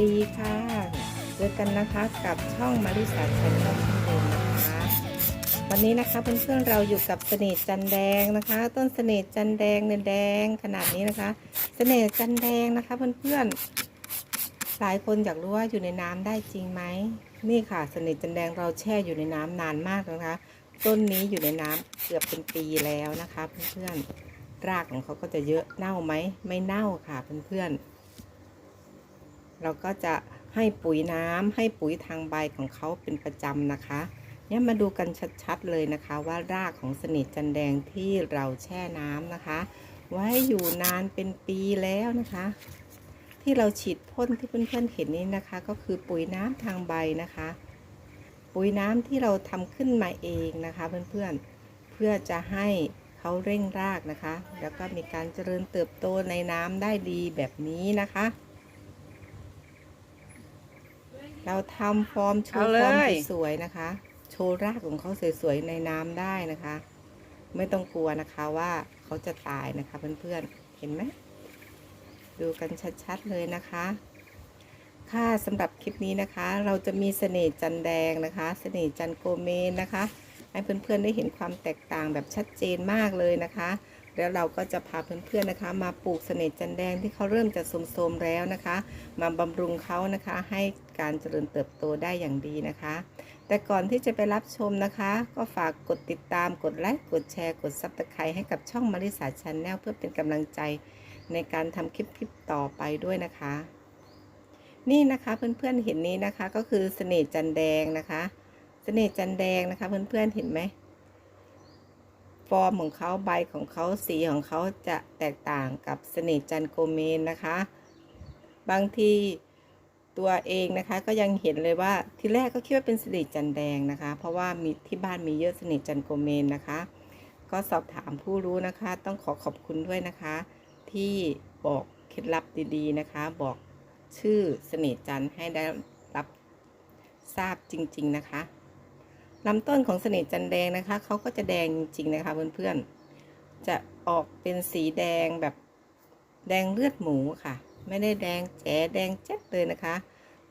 ดีค่ะเจอกันนะคะกับช่องมาริสาชันแนลเดิมนะคะ วันนี้นะคะเพื่อนๆเราอยู่กับเสน่ห์จันแดงนะคะ ต้นเสน่ห์จันแดงเนี่ยแดงขนาดนี้นะคะ เสน่ห์จันแดงนะคะเพื่อนๆหลายคนอยากรู้ว่าอยู่ในน้ำได้จริงไหมนี่ค่ะเสน่ห์จันแดงเราแช่อยู่ในน้ำนานมากแล้วนะคะ ต้นนี้อยู่ในน้ำเกือบเป็นปีแล้วนะคะเพื่อนๆรากของเขาก็จะเยอะเน่าไหมไม่เน่าค่ะเพื่อนๆ เราก็จะให้ปุ๋ยน้ำให้ปุ๋ยทางใบของเขาเป็นประจำนะคะเนี่ยมาดูกันชัดๆเลยนะคะ ว่ารากของสนิทจันแดงที่เราแช่น้ำนะคะ ไว้อยู่นานเป็นปีแล้วนะคะ ที่เราฉีดพ่นที่เพื่อนๆเห็นนี้นะคะ ก็คือปุ๋ยน้ำทางใบนะคะ ปุ๋ยน้ำที่เราทำขึ้นมาเองนะคะเพื่อนๆเพื่อจะให้เขาเร่งรากนะคะ แล้วก็มีการเจริญเติบโตในน้ำได้ดีแบบนี้นะคะ เราทำฟอร์มโชเอาว์เลฟอร์มยสวยๆนะคะ โชว์รากของเขาสวยๆในน้ำได้นะคะ ไม่ต้องกลัวนะคะว่าเขาจะตายนะคะเพื่อนๆ เห็นไหม ดูกันชัดๆเลยนะคะ ค่ะสำหรับคลิปนี้นะคะ เราจะมีเสน่ห์จันแดงนะคะ เสน่ห์จันโกเมนนะคะ ให้เพื่อนๆได้เห็นความแตกต่างแบบชัดเจนมากเลยนะคะ แล้วเราก็จะพาเพื่อนๆนะคะ มาปลูกเสน่ห์จันแดงที่เขาเริ่มจะโทมๆแล้วนะคะ มาบำรุงเขานะคะให้การเจริญเติบโตได้อย่างดีนะคะ แต่ก่อนที่จะไปรับชมนะคะ ก็ฝากกดติดตามกดไลค์กดแชร์กดซับสไครต์ให้กับช่องมาริสาชนแนลเพื่อเป็นกำลังใจในการทำคลิปๆต่อไปด้วยนะคะ นี่นะคะเพื่อนๆเห็นนี้นะคะก็คือเสน่ห์จันแดงนะคะ เสน่ห์จันแดงนะคะเพื่อนๆเห็นไหม อร์มของเขาใบของเขาสีของเขาจะแตกต่างกับสน่ห์จันโกเมนนะคะ บางทีตัวเองนะคะก็ยังเห็นเลยว่าทีแรกก็คิดว่าเป็นสน่ห์จันแดงนะคะ เพราะว่ามีที่บ้านมีเยอะสน่ห์จันโกเมนนะคะ ก็สอบถามผู้รู้นะคะ ต้องขอขอบคุณด้วยนะคะ ที่บอกเคล็ดลับดีๆนะคะ บอกชื่อสน่ห์จันให้ได้รับทราบจริง ๆนะคะ ลำต้นของเสน่ห์จันแดงนะคะเขาก็จะแดงจริงๆนะคะเพื่อนๆจะออกเป็นสีแดงแบบแดงเลือดหมูค่ะ ไม่ได้แดงแจ๋แดงเจ็ดเลยนะคะ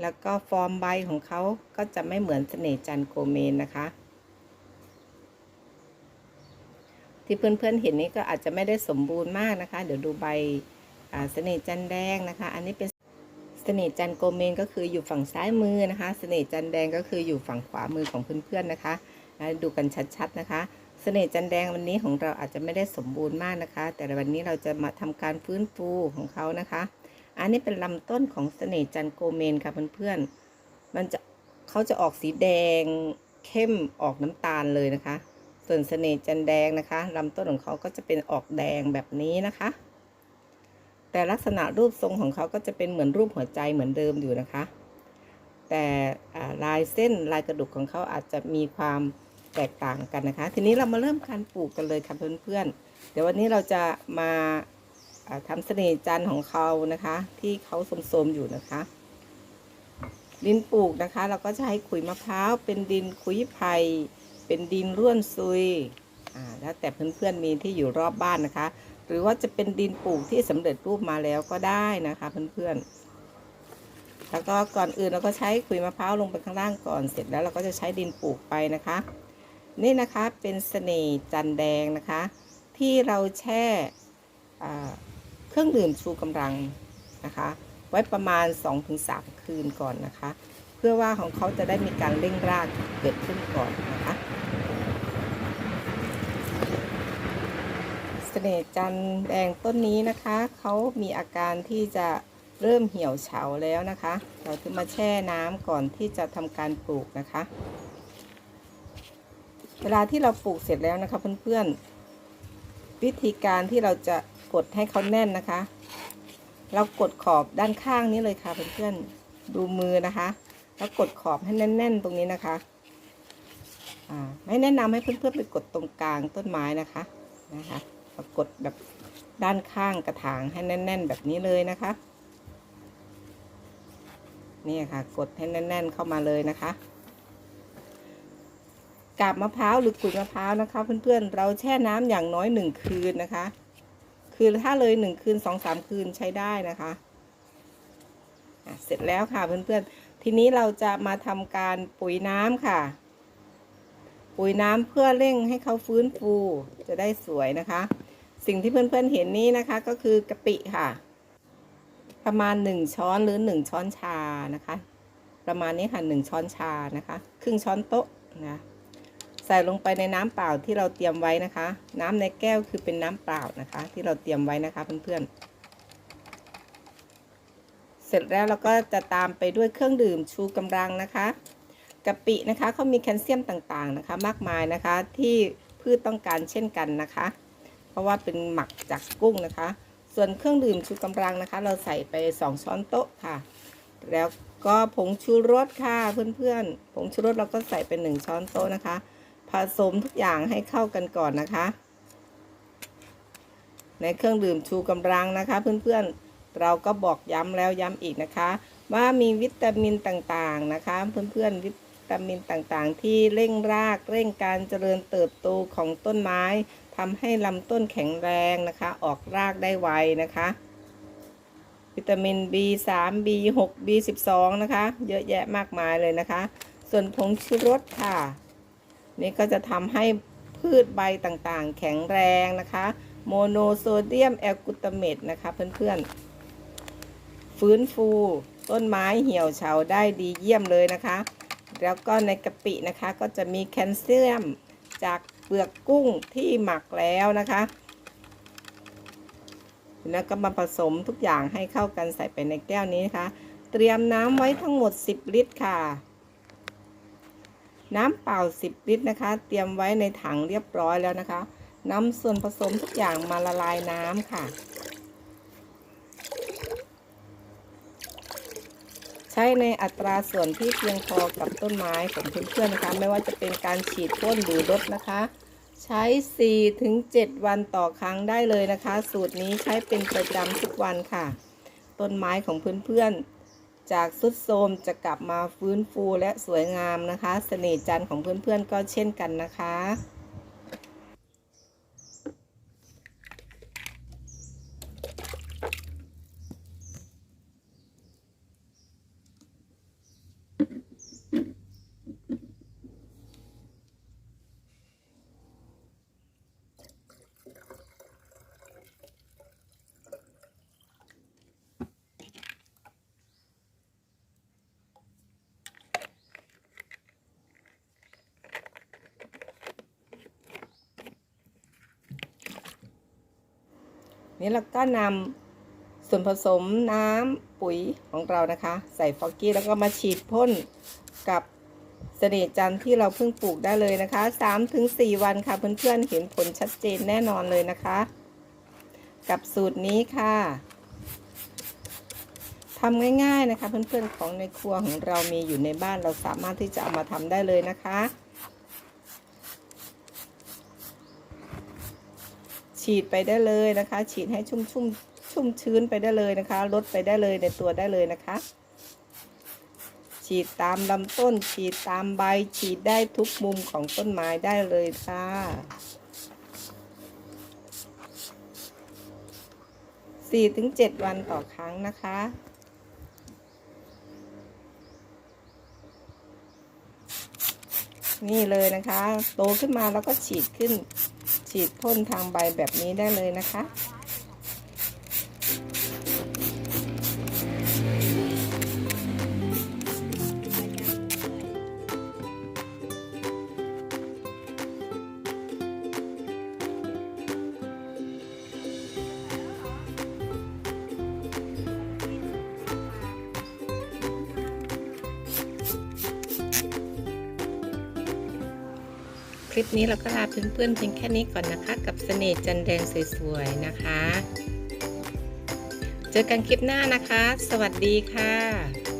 แล้วก็ฟอร์มใบของเขาก็จะไม่เหมือนเสน่ห์จันโกเมนนะคะ ที่เพื่อนๆเห็นนี้ก็อาจจะไม่ได้สมบูรณ์มากนะคะ เดี๋ยวดูใบเสน่ห์จันแดงนะคะ อันนี้เป็น เสน่ห์จันโกเมนก็คืออยู่ฝั่งซ้ายมือนะคะ เสน่ห์จันแดงก็คืออยู่ฝั่งขวามือของเพื่อนๆนะคะดูกันชัดๆนะคะ เสน่ห์จันแดงวันนี้ของเราอาจจะไม่ได้สมบูรณ์มากนะคะ แต่วันนี้เราจะมาทำการฟื้นฟูของเขานะคะ อันนี้เป็นลำต้นของเสน่ห์จันโกเมนค่ะเพื่อนๆมันจะเขาจะออกสีแดงเข้มออกน้ำตาลเลยนะคะ ส่วนเสน่ห์จันแดงนะคะลำต้นของเขาก็จะเป็นออกแดงแบบนี้นะคะ แต่ลักษณะรูปทรงของเขาก็จะเป็นเหมือนรูปหัวใจเหมือนเดิมอยู่นะคะ แต่ลายเส้นลายกระดูกของเขาอาจจะมีความแตกต่างกันนะคะ ทีนี้เรามาเริ่มการปลูกกันเลยค่ะเพื่อนๆ เดี๋ยววันนี้เราจะมาอ่าทำเสน่ห์จันทร์ของเขานะคะ ที่เขาสมๆอยู่นะคะ ดินปลูกนะคะ เราก็จะให้ขุยมะพร้าวเป็นดินขุยไผ่เป็นดินร่วนซุยแล้วแต่เพื่อนๆมีที่อยู่รอบบ้านนะคะ หรือว่าจะเป็นดินปลูกที่สำเร็จรูปมาแล้วก็ได้นะคะเพื่อนๆ แล้วก็ก่อนอื่นเราก็ใช้ขุยมะพร้าวลงไปข้างล่างก่อนเสร็จแล้วเราก็จะใช้ดินปลูกไปนะคะ นี่นะคะเป็นเสน่ห์จันแดงนะคะ ที่เราแช่เครื่องดื่มชูกำลังนะคะ ไว้ประมาณ 2-3 คืนก่อนนะคะ เพื่อว่าของเขาจะได้มีการเร่งรากเกิดขึ้นก่อนนะคะ เส น่ห์จันแดงต้นนี้นะคะ เขามีอาการที่จะเริ่มเหี่ยวเฉาแล้วนะคะ เราจะมาแช่น้ำก่อนที่จะทำการปลูกนะคะ เวลาที่เราปลูกเสร็จแล้วนะคะเพื่อนๆ วิธีการที่เราจะกดให้เขาแน่นนะคะ เรากดขอบด้านข้างนี้เลยค่ะเพื่อนๆ ดูมือนะคะ แล้วกดขอบให้แน่น ๆ ตรงนี้นะคะไม่แนะนำให้เพื่อนๆไปกดตรงกลางต้นไม้นะคะนะคะ เรากดแบบด้านข้างกระถางให้แน่น ๆ แบบนี้เลยนะคะ นี่ค่ะ กดให้แน่น ๆ เข้ามาเลยนะคะกาบมะพร้าวหรือกุยมะพร้าวนะคะ เพื่อนๆเราแช่น้ำอย่างน้อยหนึ่งคืนนะคะ คือถ้าเลยหนึ่งคืนสองสามคืนใช้ได้นะคะอะเสร็จแล้วค่ะเพื่อนๆ ทีนี้เราจะมาทำการปุ๋ยน้ำค่ะ ปุ๋ยน้ำเพื่อเร่งให้เขาฟื้นฟูจะได้สวยนะคะ สิ่งที่เพื่อนๆเห็นนี้นะคะก็คือกะปิค่ะ ประมาณ 1 ช้อนหรือ 1 ช้อนชานะคะ ประมาณนี้ค่ะ 1 ช้อนชานะคะ ครึ่งช้อนโต๊ะนะใส่ลงไปในน้ำเปล่าที่เราเตรียมไว้นะคะ น้ำในแก้วคือเป็นน้ำเปล่านะคะ ที่เราเตรียมไว้นะคะเพื่อนๆ เสร็จแล้วเราก็จะตามไปด้วยเครื่องดื่มชูกำลังนะคะกะปินะคะเขามีแคลเซียมต่างๆนะคะ มากมายนะคะที่พืชต้องการเช่นกันนะคะ เพราะว่าเป็นหมักจากกุ้งนะคะ ส่วนเครื่องดื่มชูกำลังนะคะ เราใส่ไป 2 ช้อนโต๊ะค่ะ แล้วก็ผงชูรสค่ะเพื่อนๆ ผงชูรสเราก็ใส่เป็น1ช้อนโต๊ะนะคะ ผสมทุกอย่างให้เข้ากันก่อนนะคะ ในเครื่องดื่มชูกำลังนะคะ เพื่อนๆ เราก็บอกย้ำแล้วย้ำอีกนะคะ ว่ามีวิตามินต่างๆนะคะ เพื่อนๆวิตามินต่างๆ ที่เร่งรากเร่งการเจริญเติบโตของต้นไม้ ทำให้ลำต้นแข็งแรงนะคะ ออกรากได้ไวนะคะ วิตามิน B3 B6 B12 นะคะ เยอะแยะมากมายเลยนะคะ ส่วนผงชูรสค่ะ นี่ก็จะทำให้พืชใบต่างๆ แข็งแรงนะคะ โมโนโซเดียมแอลกูตาเมตนะคะเพื่อนๆ ฟื้นฟูต้นไม้เหี่ยวเฉาได้ดีเยี่ยมเลยนะคะ แล้วก็ในกะปินะคะก็จะมีแคลเซียม จากเปลือกกุ้งที่หมักแล้วนะคะแล้วก็มาผสมทุกอย่างให้เข้ากันใส่ไปในแก้วนี้นะคะ เตรียมน้ำไว้ทั้งหมด 10 ลิตรค่ะ น้ำเปล่า 10 ลิตรนะคะ เตรียมไว้ในถังเรียบร้อยแล้วนะคะนำส่วนผสมทุกอย่างมาละลายน้ำค่ะ ช้ในอัตราส่วนที่เพียงพอกับต้นไม้ของเพื่อนๆนะคะ ไม่ว่าจะเป็นการฉีดพ่นหรือรดนะคะ ใช้4ถึง7วันต่อครั้งได้เลยนะคะ สูตรนี้ใช้เป็นประจำทุกวันค่ะ ต้นไม้ของเพื่อนๆ จากสุดโทมจะกลับมาฟื้นฟูและสวยงามนะคะ เสน่ห์จันทร์ของเพื่อนๆก็เช่นกันนะคะ นี่เราก็นำส่วนผสมน้ำปุ๋ยของเรานะคะ ใส่ฟอกกี้แล้วก็มาฉีดพ่นกับเสน่จันทร์ที่เราเพิ่งปลูกได้เลยนะคะ 3-4 วันค่ะเพื่อนๆเห็นผลชัดเจนแน่นอนเลยนะคะ กับสูตรนี้ค่ะทำง่ายๆนะคะ เพื่อนๆของในครัวของเรามีอยู่ในบ้านเราสามารถที่จะเอามาทำได้เลยนะคะ ฉีดไปได้เลยนะคะ ฉีดให้ชุ่มชุ่มชุ่มชื้นไปได้เลยนะคะ ลดไปได้เลยในตัวได้เลยนะคะ ฉีดตามลำต้น ฉีดตามใบ ฉีดได้ทุกมุมของต้นไม้ได้เลยค่ะสี่ถึงเจ็ดวันต่อครั้งนะคะนี่เลยนะคะ โตขึ้นมาแล้วก็ฉีดขึ้น ฉีดพ่นทางใบแบบนี้ได้เลยนะคะ คลิปนี้เราก็ลาเพื่อนๆเพียงแค่นี้ก่อนนะคะ กับเสน่ห์จันแดงสวยๆนะคะ เจอกันคลิปหน้านะคะ สวัสดีค่ะ